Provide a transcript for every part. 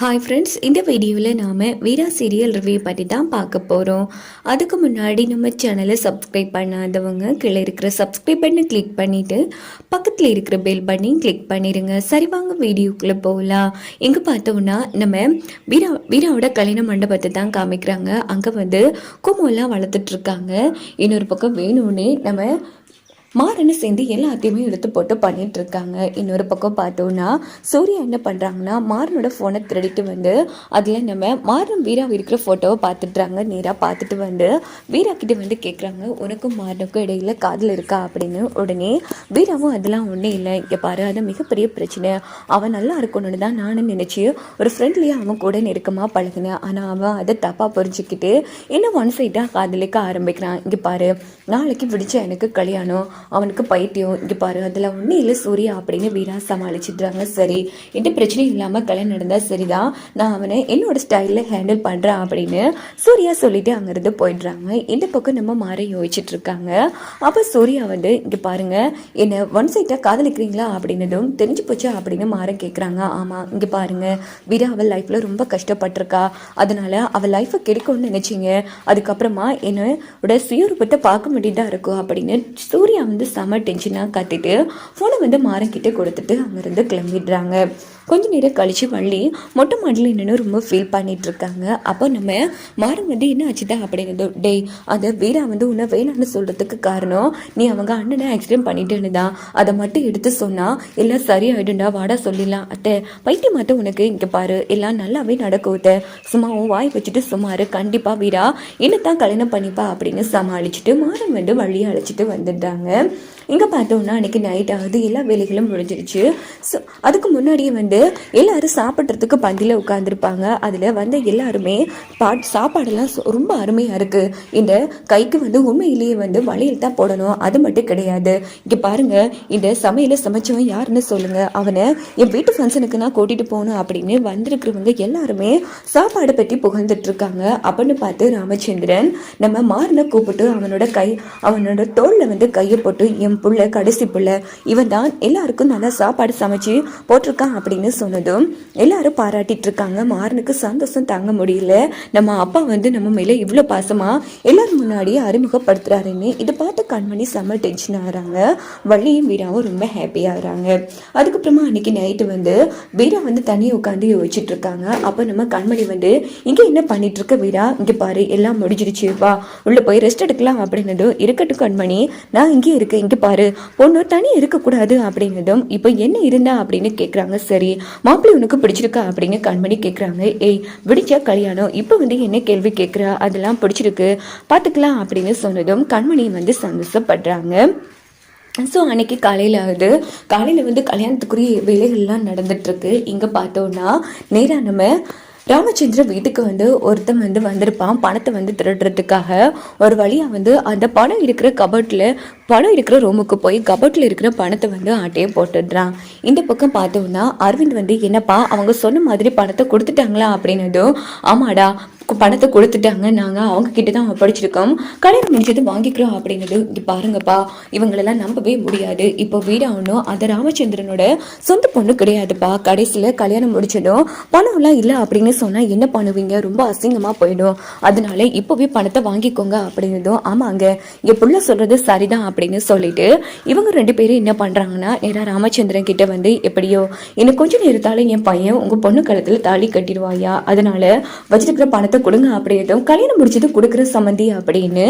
Hi friends இந்த வீடியோவில் நாம் வீரா சீரியல் ரிவ்யூ பற்றி தான் பார்க்க போகிறோம் அதுக்கு முன்னாடி நம்ம சேனலை சப்ஸ்கிரைப் பண்ணாதவங்க கீழே இருக்கிற சப்ஸ்கிரைப் பண்ணி கிளிக் பண்ணிவிட்டு பக்கத்தில் இருக்கிற பெல் பண்ணி கிளிக் பண்ணிடுங்க சரி வாங்க வீடியோக்குள்ளே போகலாம் இங்கே பார்த்தோம்னா நம்ம வீரா வீராவோட கல்யாண மண்டபத்தை தான் காமிக்கிறாங்க. அங்கே வந்து கும்பலாம் வளர்த்துட்ருக்காங்க இன்னொரு பக்கம் வேணும்னே நம்ம மாறன்னு சேர்ந்து எல்லாத்தையுமே எடுத்து போட்டு பண்ணிட்டு இருக்காங்க. இன்னொரு பக்கம் பார்த்தோன்னா சூர்யா என்ன பண்ணுறாங்கன்னா மாறனோட ஃபோனை திருடிட்டு வந்து அதில் நம்ம மாறன் வீரா இருக்கிற ஃபோட்டோவை பார்த்துட்றாங்க நேராக பார்த்துட்டு வந்து வீரா கிட்ட வந்து கேட்குறாங்க உனக்கும் மாறனுக்கும் இடையில காதல் இருக்கா? அப்படின்னு. உடனே வீராவும் அதெல்லாம் ஒன்றும் இல்லை. இங்கே பாரு அது மிகப்பெரிய பிரச்சனை. அவன் நல்லா இருக்கணும்னு தான் நானும் நினச்சி ஒரு ஃப்ரெண்ட்லியாக அவன் கூட நெருக்கமாக பழகினேன். ஆனால் அவன் அதை தப்பாக புரிஞ்சுக்கிட்டு என்ன ஒன் சைடாக காதலிக்க ஆரம்பிக்கிறான். இங்கே பாரு நாளைக்கு பிடிச்ச எனக்கு கல்யாணம். அவனுக்கு பைத்தியம் இங்கே பாரு அதில் ஒன்றும் இல்லை சூர்யா அப்படின்னு வீரா சமாளிச்சிடுறாங்க. சரி எந்த பிரச்சனையும் இல்லாமல் கல்யாணம் நடந்தால் சரிதான். நான் அவனை என்னோடய ஸ்டைலில் ஹேண்டில் பண்ணுறேன் அப்படின்னு சூர்யா சொல்லிட்டு அங்கேருந்து போயிடுறாங்க. இந்த பக்கம் நம்ம மாற யோசிச்சுட்டு இருக்காங்க. அப்போ சூர்யா வந்து இங்கே பாருங்க என்னை ஒன் சைட்டாக காதலிக்கிறீங்களா அப்படின்னதும் தெரிஞ்சு போச்சு அப்படின்னு மாற கேட்குறாங்க ஆமாம் இங்கே பாருங்க வீரா அவள் லைஃப்பில் ரொம்ப கஷ்டப்பட்டிருக்கா. அதனால் அவள் லைஃப்பை கிடைக்கும்னு நினச்சிங்க. அதுக்கப்புறமா என்னோட சுயரூபத்தை பார்க்க வேண்டியதாக இருக்கும் அப்படின்னு சூர்யா வந்து செம டென்ஷனாக கத்திட்டு ஃபோனை வந்து மாறக்கிட்டே கொடுத்துட்டு அங்கேருந்து கிளம்பிடுறாங்க. கொஞ்ச நேரம் கழித்து வள்ளி மொட்டை மாடியில் என்னென்னு ரொம்ப ஃபீல் பண்ணிகிட்ருக்காங்க இருக்காங்க. அப்போ நம்ம மாறன் வந்து என்ன ஆச்சுதா அப்படிங்கிறது? டேய் அந்த வீரா வந்து உன்னை வேணான்னு சொல்கிறதுக்கு காரணம் நீ அவங்க அண்ணனை ஆக்சிடென்ட் பண்ணிட்டேன்னு தான். அதை மட்டும் எடுத்து சொன்னால் எல்லாம் சரியாயிடும்டா வாடா சொல்லிடலாம் அத்தை. பைத்தியம் மட்டும் உனக்கு இங்கே பாரு எல்லாம் நல்லாவே நடக்கும் சும்மாவும் சும்மா உன் வாய் வச்சுட்டு சும்மாரு கண்டிப்பாக வீரா என்னத்தான் கல்யாணம் பண்ணிப்பா அப்படின்னு சமாளிச்சுட்டு மாறன் வந்து வழியை அழைச்சிட்டு வந்துடுறாங்க இங்கே பார்த்தோம்னா அன்றைக்கி நைட் ஆகுது. எல்லா வேலைகளும் முடிஞ்சிருச்சு. ஸோ அதுக்கு முன்னாடியே வந்து எல்லோரும் சாப்பிட்றதுக்கு பந்தியில் உட்காந்துருப்பாங்க அதில் வந்து எல்லாருமே பாட் சாப்பாடெல்லாம் ரொம்ப அருமையாக இருக்குது இந்த கைக்கு வந்து உண்மையிலேயே வந்து வளையல் தான் போடணும். அது மட்டும் கிடையாது. இங்கே பாருங்கள் இந்த சமையலை சமைச்சவன் யாருன்னு சொல்லுங்கள் அவனை என் வீட்டு ஃபங்க்ஷனுக்கு நான் கூட்டிகிட்டு போகணும் அப்படின்னு வந்திருக்கிறவங்க எல்லாருமே சாப்பாடை பற்றி புகழ்ந்துட்டுருக்காங்க அப்படின்னு பார்த்து ராமச்சந்திரன் நம்ம மாறின கூப்பிட்டு அவனோட கை அவனோட தோளில் வந்து கையை போட்டு என் புள்ள கடைசி புள்ள இவன் தான் எல்லாருக்கும் நல்லா சாப்பாடு சமைச்சு போட்டிருக்கான் அப்படின்னு சொன்னதும் எல்லாரும் பாராட்டிட்டு இருக்காங்க. மாறனுக்கு சந்தோஷம் தாங்க முடியல. நம்ம அப்பா வந்து நம்ம மேலே இவ்வளோ பாசமா எல்லாரும் முன்னாடி அறிமுகப்படுத்துறாருன்னு இதை பார்த்து கண்மணி செம்ம டென்ஷன் ஆகிறாங்க. வள்ளியும் வீராவும் ரொம்ப ஹாப்பி அதுக்கப்புறமா அன்னைக்கு நைட்டு வந்து வீரா வந்து தனியாக உட்காந்து யோசிச்சுட்டு இருக்காங்க. அப்போ நம்ம கண்மணி வந்து இங்கே என்ன பண்ணிட்டு இருக்க வீரா? இங்கே பாரு எல்லாம் முடிஞ்சிருச்சு வா உள்ளே போய் ரெஸ்ட் எடுக்கலாம் அப்படின்னதும் இருக்கட்டும் கண்மணி நான் இங்கே இருக்கேன். இங்கே பாரு பொண்ணு தனி இருக்கக்கூடாது அப்படின்னதும் இப்போ என்ன இருந்தா? அப்படின்னு கேட்குறாங்க சரி மாப்பிள்ளை உனக்கு பிடிச்சிருக்கா? அப்படின்னு கண்மணி கேட்குறாங்க ஏய் விடிச்சா கல்யாணம்? இப்போ வந்து என்ன கேள்வி கேட்குறா அதெல்லாம் பிடிச்சிருக்கு. பார்த்துக்கலாம் அப்படின்னு சொன்னதும் கண்மணி வந்து சந்தோஷப்படுறாங்க. ஸோ அன்னைக்கு காலையில் ஆகுது காலையில் வந்து கல்யாணத்துக்குரிய வேலைகள்லாம் நடந்துட்டுருக்கு. இங்கே பார்த்தோன்னா நேராக நம்ம ராமச்சந்திர வீட்டுக்கு வந்து ஒருத்தன் வந்து வந்திருப்பான். பணத்தை வந்து திருடுறதுக்காக ஒரு வழியாக வந்து அந்த பணம் இருக்கிற கபட்டில் பணம் இருக்கிற ரூமுக்கு போய் கபட்டில் இருக்கிற பணத்தை வந்து ஆட்டையே போட்டுடுறான். இந்த பக்கம் பார்த்தோம்னா அரவிந்த் வந்து என்னப்பா அவங்க சொன்ன மாதிரி பணத்தை கொடுத்துட்டாங்களா? அப்படின்னதும் ஆமாடா பணத்தை கொடுத்துட்டாங்க. நாங்கள் அவங்க கிட்ட தான் படிச்சிருக்கோம். கல்யாணம் முடிஞ்சது வாங்கிக்கிறோம். அப்படின்னது இங்கே பாருங்கப்பா இவங்களெல்லாம் நம்பவே முடியாது. இப்போ வீடாகணும் அந்த ராமச்சந்திரனோட சொந்த பொண்ணு கிடையாதுப்பா. கடைசியில் கல்யாணம் முடிச்சதும் பணம்லாம் இல்லை அப்படின்னு சொன்னால் என்ன பண்ணுவீங்க? ரொம்ப அசிங்கமாக போயிடும். அதனால இப்போவே பணத்தை வாங்கிக்கோங்க. அப்படின்னதும் ஆமாங்க என் பிள்ளை சொல்கிறது சரிதான். அப்படின்னு சொல்லிட்டு இவங்க ரெண்டு பேரும் என்ன பண்ணுறாங்கன்னா நேராக ராமச்சந்திரன் கிட்ட வந்து எப்படியோ இன்னும் கொஞ்ச நேரத்தால் என் பையன் உங்கள் பொண்ணு கழுத்தில் தாலி கட்டிடுவாயா? அதனால வச்சிருக்கிற பணத்தை கொடுங்க அப்படின்னும். கல்யாணம் முடிச்சது கொடுக்குற சம்மந்தி அப்படின்னு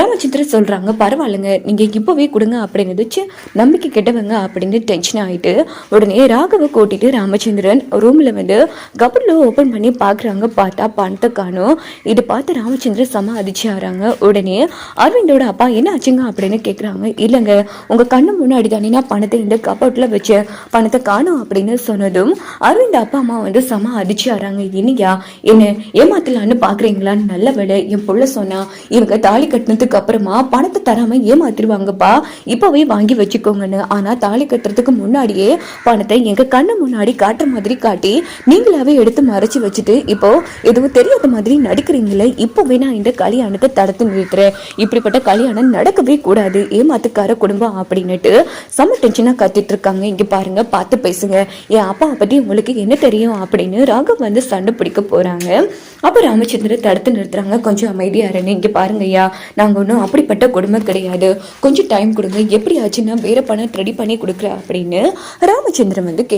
ராமச்சந்திரன் சொல்கிறாங்க பரவாயில்லைங்க நீங்கள் இப்போவே கொடுங்க அப்படின்னு ச்சே, நம்பிக்கை கெட்டவங்க அப்படின்னு டென்ஷன் ஆயிட்டு உடனே ராகவை கூட்டிட்டு ராமச்சந்திரன் ரூமில் வந்து கபடில் ஓப்பன் பண்ணி பார்க்குறாங்க பார்த்தா பணத்தை காணும். இது பார்த்து ராமச்சந்திரன் செம அதிர்ச்சி ஆறாங்க. உடனே அரவிந்தோட அப்பா என்ன ஆச்சுங்க? அப்படின்னு கேட்குறாங்க இல்லைங்க உங்கள் கண்ணு முன்னாடி தானே நான் பணத்தை இந்த கபோர்ட்ல வச்சு பணத்தை காணும் அப்படின்னு சொன்னதும் அரவிந்த் அப்பா அம்மா வந்து செம அடிச்சு ஆறாங்க. என்னையா என்ன ஏமாத்தலான்னு பார்க்குறீங்களான்னு நல்ல வேலை என் புள்ள சொன்னா இவங்க தாலி கட்டினதுக்கு அப்புறமா பணத்தை தராமல் ஏமாத்திருவாங்கப்பா. இப்போவே வாங்கி வச்சுக்கோங்கன்னு. ஆனால் தாலி கட்டுறதுக்கு முன்னாடியே பணத்தை எங்கள் கண்ணு முன்னாடி காட்டுற மாதிரி காட்டி நீங்களாவே எடுத்து மறைச்சி வச்சுட்டு இப்போ எதுவும் தெரியாத மாதிரி நடிக்கிறீங்களே இப்போவே நான் இந்த கல்யாணத்தை தடுத்து நிறுத்துறேன். இப்படிப்பட்ட கல்யாணம் நடக்கவே கூடாது. ஏமாத்துக்கார குடும்பம் அப்படின்னுட்டு செம்ம டென்ஷனாக கத்திட்டு இருக்காங்க இங்கே பாருங்க பார்த்து பேசுங்க. என் அப்பா பற்றி உங்களுக்கு என்ன தெரியும் அப்படின்னு ராகவ் வந்து சண்டை பிடிக்க போகிறாங்க அப்போ ராமச்சந்திர தடுத்து நிறுத்துறாங்க. கொஞ்சம் அமைதியாக இருங்க. இங்கே பாருங்க ஐயா நாங்கள் ஒன்றும் அப்படிப்பட்ட குடும்பம் கிடையாது. கொஞ்சம் டைம் கொடுங்க. எப்படி ஆச்சுன்னா வேற பணம் ரெடி பண்ணி கொடுக்குற அப்படின்னு ராமச்சந்திரன் வந்து